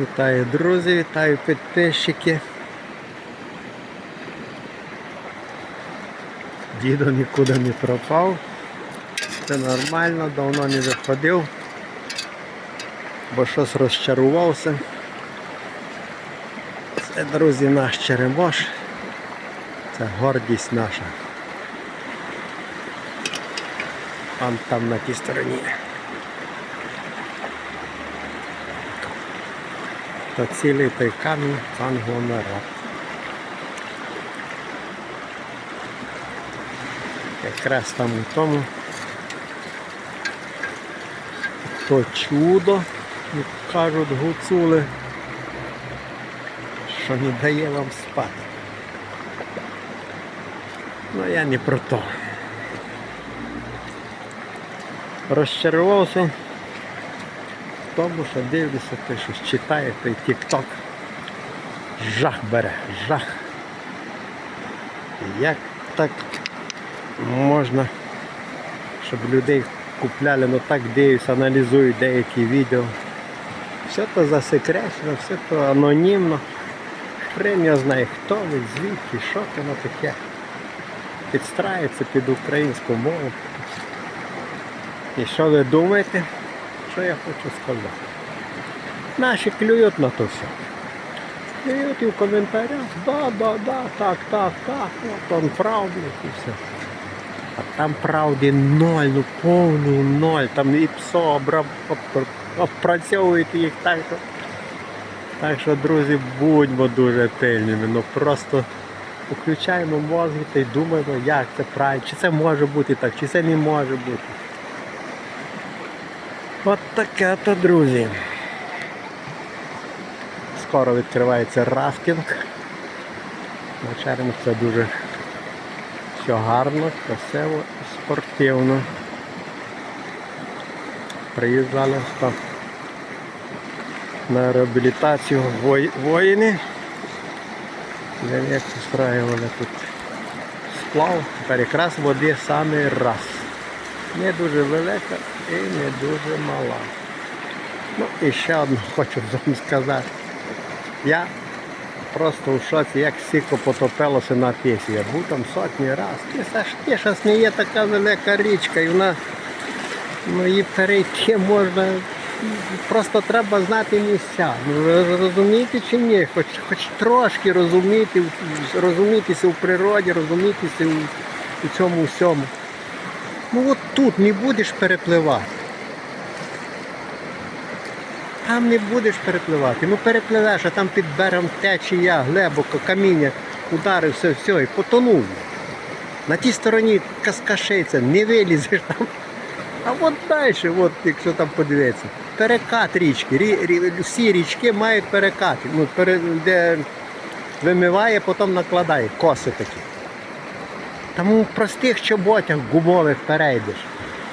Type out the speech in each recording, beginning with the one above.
Вітаю друзі, вітаю підписчики. Дідо нікуди не пропав. Це нормально, давно не виходив, бо щось розчарувався. Це, друзі, наш черемош. Це гордість наша. Он там на тій стороні. Та цілий той камінь конгломерат. Якраз там у тому то чудо, як кажуть гуцули, що не дає вам спати. Ну я не про то. Розчарувався тому, що дивлюся, ти щось читає, той тік-ток. Жах бере, жах. Як так можна, щоб людей купляли, ну так дивлюся, аналізують деякі відео. Все то засекречено, все то анонімно. Хрен я знає, хто ви, звідки, що воно таке. Підстраюється під українську мову. І що ви думаєте? Що я хочу сказати? Наші клюють на то все. Клюють і в коментарях, да, да, да, так, так, так, от он правдник і все. А там правди ноль, ну повний ноль, там і псо опрацьовують їх так. що- Так що, друзі, будьмо дуже пильними, ну просто включаємо мозги та й думаємо, як це правильно, чи це може бути так, чи це не може бути. От таке то, друзі. Скоро відкривається рафтинг. Черемах це дуже все гарно, красиво і спортивно. Приїжджали що на реабілітацію вої- воїни. Як устраювали тут сплав, тепер якраз води саме раз. Не дуже велика і не дуже мала. Ну і ще одне хочу вам сказати. Я просто в шоці, як сіко потопилося на пісі. Я був там сотні разів. Це ж Тішас не є така велика річка, і вона ну, її перейти можна. Просто треба знати місця. Ну, ви розумієте чи ні? Хоч, хоч трошки розуміти, розумітися в природі, розумітися у, у цьому всьому. Ну от тут не будеш перепливати. Там не будеш перепливати. Ну перепливеш, а там під берегом течія, глибоко, каміння, ударився, все, і потонув. На тій стороні каскашиця, не вилізеш там. А от далі, от, якщо там подивитися, перекат річки. Рі, рі, всі річки мають перекати. Ну, пере, де вимиває, потім накладає, коси такі. Тому в простих чоботях гумових перейдеш.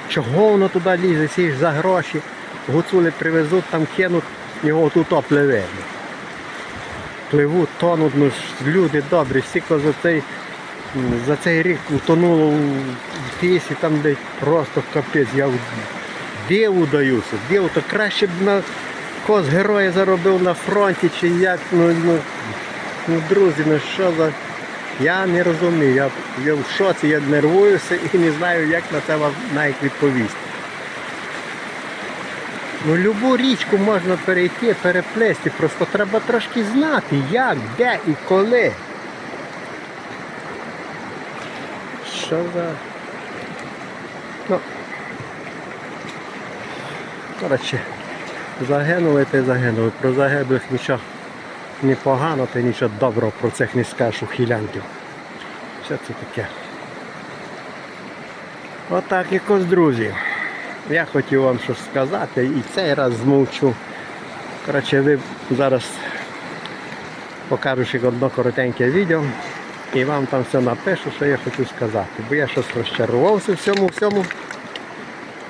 Чого воно туди лізе, сіж за гроші, гуцули привезуть, там кинуть, його тут опливе. Пливуть, тонуть, ну люди добрі, всіко за цей, за цей рік утонуло в тісі, там де просто капець, я диву даюся. Диву, то краще б на кос героя заробив на фронті чи як, ну, ну, ну друзі, ну що за. Я не розумію, я, я в шоці, я нервуюся і не знаю, як на це вам навіть відповісти. Ну, любу річку можна перейти, переплести, просто треба трошки знати, як, де і коли. Що за. Ну. Коротше, загинули та й загинули. Про загиблих нічого не погано, та нічого доброго про цих не скажеш у хілянків. Що це таке? Отак якось, друзі. Я хотів вам щось сказати і цей раз змовчу. Коротше, ви зараз покажу ще одне коротеньке відео і вам там все напишу, що я хочу сказати. Бо я щось розчарувався в цьому всьому.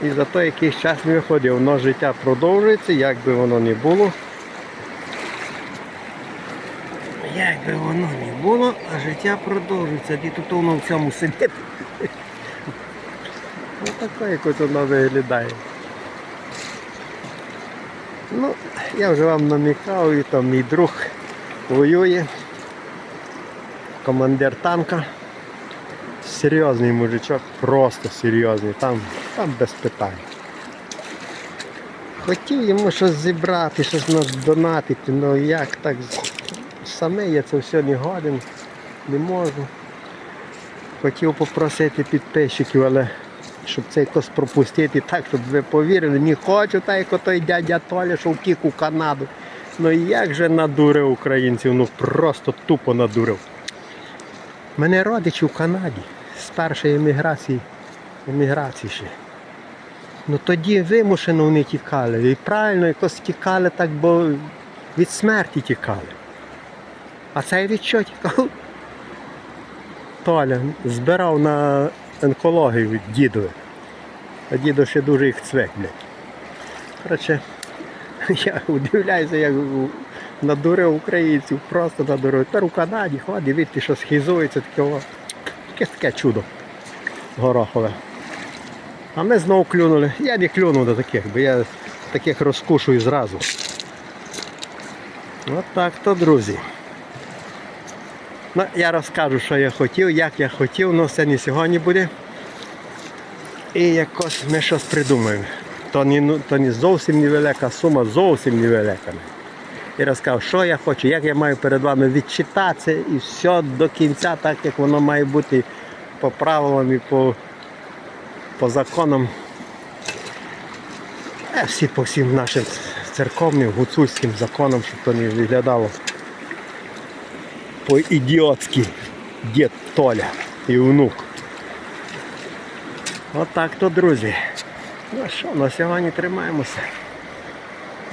І за той якийсь час не виходив. Но життя продовжується, як би воно не було. Як би воно не було, а життя продовжується. І тут воно в цьому сидить. Ось таке якось воно виглядає. Ну, я вже вам намікав, і там мій друг воює. Командир танка. Серйозний мужичок, просто серйозний, там, там без питань. Хотів йому щось зібрати, щось надонатити, ну як так саме я це все не годен, не можу. Хотів попросити підписчиків, але щоб цей кос пропустити так, щоб ви повірили, не хочу, так як той дядя Толя, що втік у Канаду. Ну як же надурив українців, ну просто тупо надурив. Мене родичі в Канаді з першої еміграції, еміграції ще. Ну тоді вимушено вони тікали. І правильно якось тікали так, бо від смерті тікали. А цей від? Толя збирав на онкологію від дідові. А дідо ще дуже їх цвек, блядь. Я удивляюся, як надурив українців, просто надурив. Тепер у Канаді ходить, видите, що схизується таке, о, якесь таке чудо горохове. А ми знову клюнули. Я не клюнув до таких, бо я таких розкушую зразу. От так то, друзі. Ну, я розкажу, що я хотів, як я хотів, але це не сьогодні буде. І якось ми щось придумаємо. То не, ну, то не зовсім невелика сума, зовсім невелика. І розказав, що я хочу, як я маю перед вами відчитатися і все до кінця, так як воно має бути по правилам і по, по законам. Е, всі по всім нашим церковним, гуцульським законам, щоб то не виглядало по-ідіотськи дід Толя і внук. Отак то, друзі. Ну що, на сьогодні тримаємося.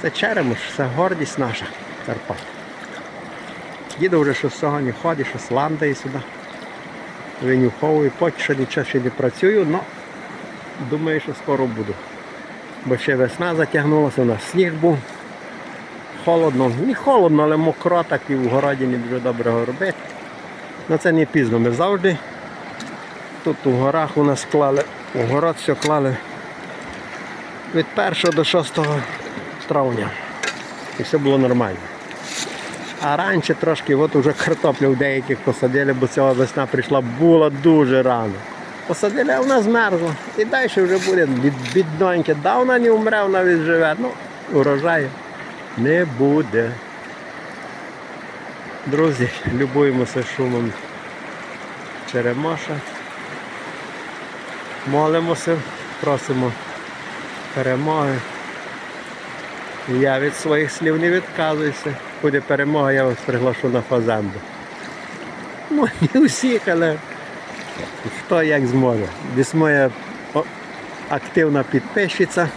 Це черемош, це гордість наша Карпат. Дідо вже що сьогодні ходить, щось ландає сюди. Винюховую, поки що нічого ще не працюю, але думаю, що скоро буду. Бо ще весна затягнулася, у нас сніг був. Холодно, не холодно, але мокро, так і в городі не дуже добре робити. Ну це не пізно. Ми завжди тут у горах у нас клали, у город все клали від 1 до 6 травня. І все було нормально. А раніше трошки, от уже картоплю деяких посадили, бо ця весна прийшла, була дуже рано. Посадили, а вона змерзла. І далі вже буде бід- бідненьке. Да, вона не умре, вона відживе. Ну, урожаю не буде. Друзі, любуємося шумом Черемоша. Молимося, просимо перемоги. Я від своїх слів не відказуюся. Буде перемога, я вас приглашу на фазенду. Ну, не усіх, але хто як зможе. Десь моя активна підписчиця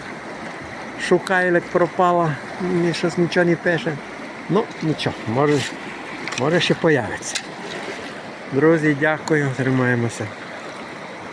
шукає, як пропала, мені щось нічого не пише. Ну, нічого, може, може ще появиться. Друзі, дякую, тримаємося.